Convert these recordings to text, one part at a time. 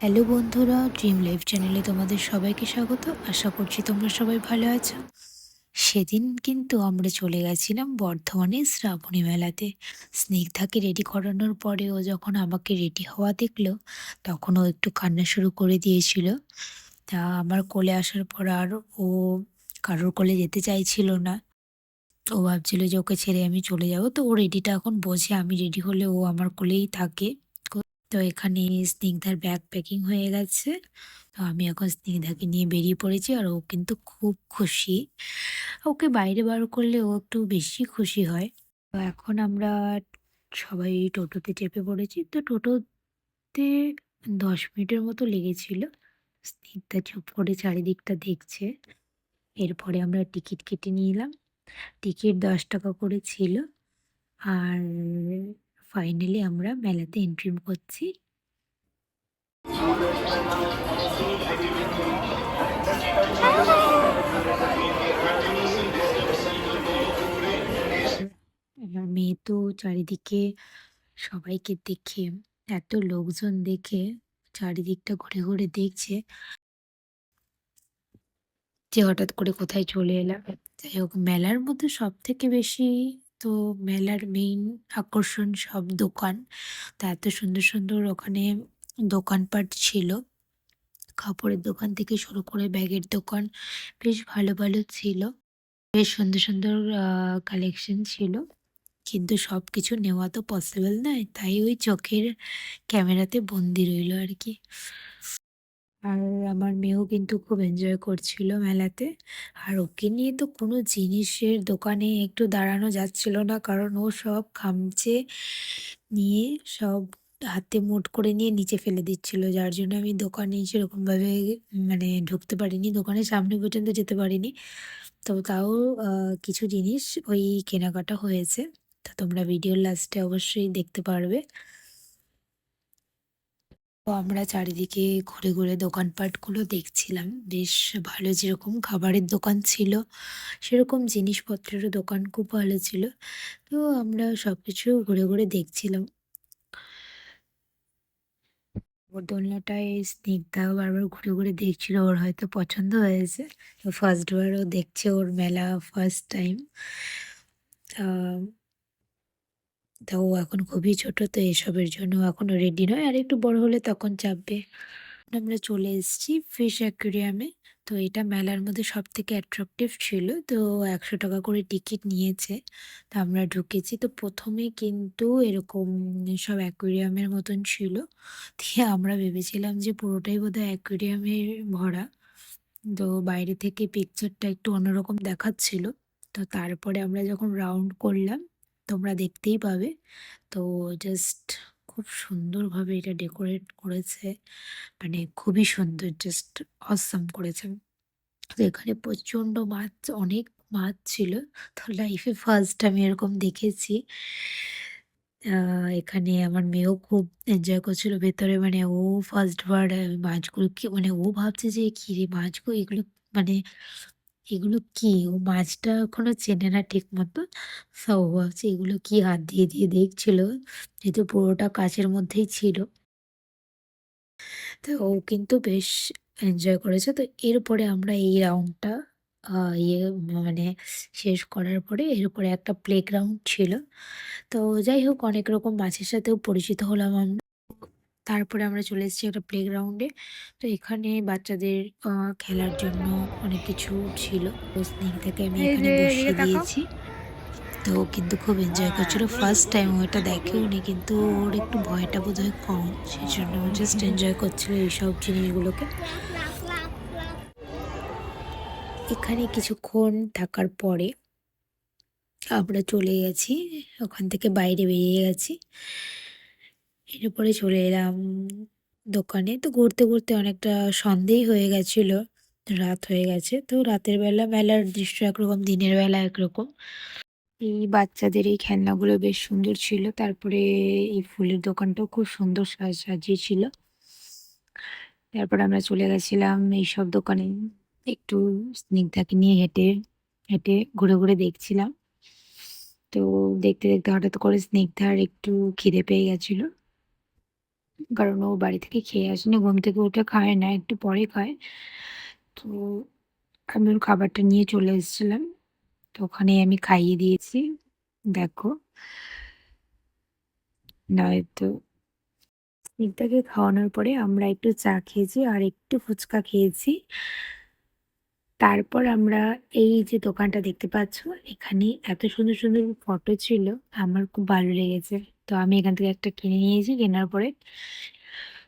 Hello বন্ধুরা dream life চ্যানেলে তোমাদের সবাইকে স্বাগত। আশা করছি তোমরা সবাই ভালো আছো। সেদিন কিন্তু আমরা চলে গেছিলাম বর্ধমানে শ্রাবণী মেলাতে। স্নিগ্ধাকে রেডি করানোর পরে ও যখন আমাকে রেডি হওয়া দেখল, তখন ও একটু কান্না শুরু করে দিয়েছিল। তা আমার কোলে আসার পর আর ও কারোর কোলে যেতে চাইছিল না। ও ভাবছিল যে ওকে ছেড়ে আমি চলে যাব। তো ও রেডিটা এখন বোঝে আমি রেডি হলে ও আমার কোলেই থাকে। তো এখানে স্নিগ্ধার ব্যাগ প্যাকিং হয়ে গেছে। তো আমি এখন স্নিগ্ধাকে নিয়ে বেরিয়ে পড়েছি আর ও কিন্তু খুব খুশি। ওকে বাইরে বার করলে ও একটু বেশি খুশি হয়। তো এখন আমরা সবাই টোটোতে চেপে পড়েছি। তো টোটোতে দশ মিনিটের মতো লেগেছিল। স্নিগ্ধা চুপ করে চারিদিকটা দেখছে। এরপরে আমরা টিকিট কেটে নিলাম। টিকিট দশ টাকা করে ছিল। আর ফাইনালি আমরা মেলাতে এন্ট্রি করছি। মেয়ে তো চারিদিকে সবাইকে দেখে, এত লোকজন দেখে চারিদিকটা ঘুরে ঘুরে দেখছে যে হঠাৎ করে কোথায় চলে এলাম। যাই হোক, মেলার মধ্যে সব থেকে বেশি তো মেলার মেইন আকর্ষণ সব দোকান। তা এত সুন্দর সুন্দর ওখানে দোকানপাট ছিল। কাপড়ের দোকান থেকে শুরু করে ব্যাগের দোকান বেশ ভালো ভালো ছিল। বেশ সুন্দর সুন্দর কালেকশন ছিল। কিন্তু সব কিছু নেওয়া তো পসিবল নয়। তাই ওই চোখের ক্যামেরাতে বন্দি রইল আর কি। আর আমার মেয়েও কিন্তু খুব এনজয় করছিল মেলাতে। আর ওকে নিয়ে তো কোনো জিনিসের দোকানে একটু দাঁড়ানো যাচ্ছিল না, কারণ ও সব খামচে নিয়ে সব হাতে মুঠ করে নিয়ে নিচে ফেলে দিচ্ছিল। যার জন্য আমি দোকানে সেরকমভাবে মানে ঢুকতে পারিনি, দোকানের সামনে পর্যন্ত যেতে পারিনি। তো তাও কিছু জিনিস ওই কেনাকাটা হয়েছে। তো তোমরা ভিডিওর লাস্টে অবশ্যই দেখতে পারবে। তো আমরা চারিদিকে ঘুরে ঘুরে দোকানপাটগুলো দেখছিলাম। বেশ ভালো যেরকম খাবারের দোকান ছিল, সেরকম জিনিসপত্রেরও দোকান খুব ভালো ছিল। তো আমরা সব কিছু ঘুরে ঘুরে দেখছিলাম। ওর দোলনাটায় স্নিগ্ধাও বারবার ঘুরে ঘুরে দেখছিল, ওর হয়তো পছন্দ হয়েছে। ফার্স্ট বারও দেখছে ওর মেলা ফার্স্ট টাইম তা ও এখন খুবই ছোট, তো এসবের জন্য এখনও রেডি নয়। আর একটু বড় হলে তখন চাপবে। আমরা চলে এসেছি ফিশ অ্যাকুরিয়ামে তো এটা মেলার মধ্যে সব থেকে অ্যাট্রাকটিভ ছিল। তো একশো টাকা করে টিকিট নিয়েছে। তো আমরা ঢুকেছি। তো প্রথমে কিন্তু এরকম সব অ্যাকুরিয়ামের মতন ছিল। দিয়ে আমরা ভেবেছিলাম যে পুরোটাই বোধহয় অ্যাকুরিয়ামে ভরা। তো বাইরে থেকে পিকচারটা একটু অন্যরকম দেখাচ্ছিল। তো তারপরে আমরা যখন রাউন্ড করলাম তোমরা দেখতেই পাবে। তো জাস্ট খুব সুন্দরভাবে এটা ডেকোরেট করেছে। মানে খুবই সুন্দর জাস্ট অসাম করেছে। তো এখানে প্রচণ্ড মাছ, অনেক মাছ ছিল। তো লাইফে ফার্স্ট আমি এরকম দেখেছি। এখানে আমার মেয়েও খুব এনজয় করছিল। ভেতরে মানে ও ফার্স্ট বার মাছগুলো কি মানে ও ভাবছে যে, কী রে মাছগুলো? এগুলো মানে এগুলো কি? ও মাছটা এখনও চেনে না ঠিক মতো। তো ও ভাবছে এগুলো কি? হাত দিয়ে, দিয়ে দেখছিল। যেহেতু পুরোটা কাঁচের মধ্যেই ছিল। তো ও কিন্তু বেশ এনজয় করেছে। তো এরপরে আমরা এই রাউন্ডটা ইয়ে মানে শেষ করার পরে এরপরে একটা প্লেগ্রাউন্ড ছিল। তো যাই হোক অনেক রকম মাছের সাথেও পরিচিত হলাম আমরা। তারপরে আমরা চলে এসেছি একটা প্লেগ্রাউন্ডে তো এখানে বাচ্চাদের খেলার জন্য অনেক কিছু ছিল। তো আমি এখানে বসিয়ে দিয়েছি। তো কিন্তু খুব এনজয় করছিল। ফার্স্ট টাইম ও এটা দেখেওনি কিন্তু ওর একটু ভয়টা বোধ হয় কম। সেই জন্য জাস্ট এনজয় করছিল এইসব জিনিসগুলোকে। এখানে কিছুক্ষণ থাকার পরে আমরা চলে গেছি। ওখান থেকে বাইরে বেরিয়ে গেছি। এরপরে চলে এলাম দোকানে। তো ঘুরতে ঘুরতে অনেকটা সন্ধেই হয়ে গেছিল, রাত হয়ে গেছে। তো রাতের বেলা মেলার দৃশ্য একরকম, দিনের বেলা একরকম। এই বাচ্চাদের এই খেলনাগুলো বেশ সুন্দর ছিল। তারপরে এই ফুলের দোকানটাও খুব সুন্দর সাজিয়েছিল। তারপর আমরা চলে গেছিলাম এইসব দোকানে। একটু স্নিগ্ধাকে নিয়ে হেঁটে হেঁটে ঘুরে ঘুরে দেখছিলাম। তো দেখতে দেখতে হঠাৎ করে স্নিগ্ধার একটু খিদে পেয়ে গেছিল। কারণ ও বাড়ি থেকে খেয়ে আসেনি, ঘুম থেকে উঠে খায় না, একটু পরে খায়। তো আমি ওর খাবারটা নিয়ে চলে এসেছিলাম। তো ওখানে আমি খাইয়ে দিয়েছি, দেখো। নয়তো স্নিগ্ধাকে খাওয়ানোর পরে আমরা একটু চা খেয়েছি আর একটু ফুচকা খেয়েছি। তারপর আমরা এই যে দোকানটা দেখতে পাচ্ছ, এখানে এত সুন্দর সুন্দর ফটো ছিল, আমার খুব ভালো লেগেছে। তো আমি এখান থেকে একটা কিনে নিয়েছি। কেনার পরে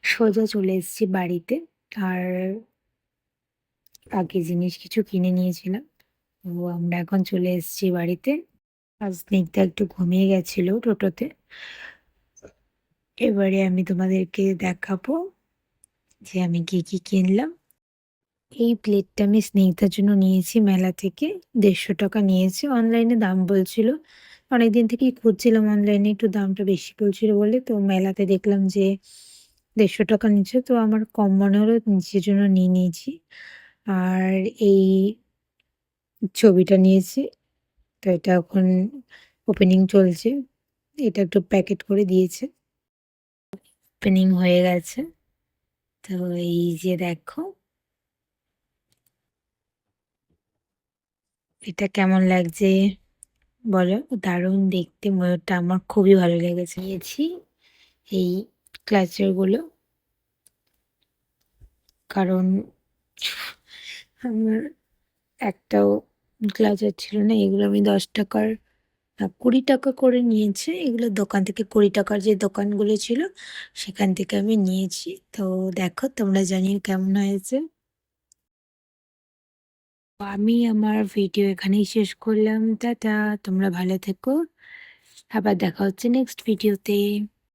সোজা চলে এসেছি বাড়িতে। আর আগে জিনিস কিছু কিনে নিয়েছিলাম। তো আমরা এখন চলে এসেছি বাড়িতে। আর স্নিগ্ধা একটু ঘুমিয়ে গেছিল টোটোতে। এবারে আমি তোমাদেরকে দেখাবো যে আমি কি কি কিনলাম। এই প্লেটটা আমি স্নেহিতার জন্য নিয়েছি। মেলা থেকে দেড়শো টাকা নিয়েছি। অনলাইনে দাম বলছিল অনেকদিন থেকেই খুঁজছিলাম অনলাইনে একটু দামটা বেশি বলছিল বলে। তো মেলাতে দেখলাম যে দেড়শো টাকা নিচ্ছে। তো আমার কম মনে হলো, নিজের জন্য নিয়ে নিয়েছি। আর এই ছবিটা নিয়েছি। তো এটা এখন ওপেনিং চলছে। এটা একটু প্যাকেট করে দিয়েছে। ওপেনিং হয়ে গেছে। তো এই যে দেখো। এটা কেমন লাগছে? বলো? দারুণ দেখতে, ময়ূরটা আমার খুবই ভালো লেগেছে। নিয়েছি এই ক্লাচারগুলো কারণ আমার একটাও ক্লাচার ছিল না, এগুলো আমি দশ টাকার না কুড়ি টাকা করে নিয়েছি। এগুলো দোকান থেকে কুড়ি টাকার যে দোকানগুলো ছিল, সেখান থেকে আমি নিয়েছি। তো দেখো, তোমরা জানিও কেমন হয়েছে। আমি আমার ভিডিও এখানেই শেষ করলাম। টাটা, তোমরা ভালো থেকো। আবার দেখা হচ্ছে নেক্সট ভিডিওতে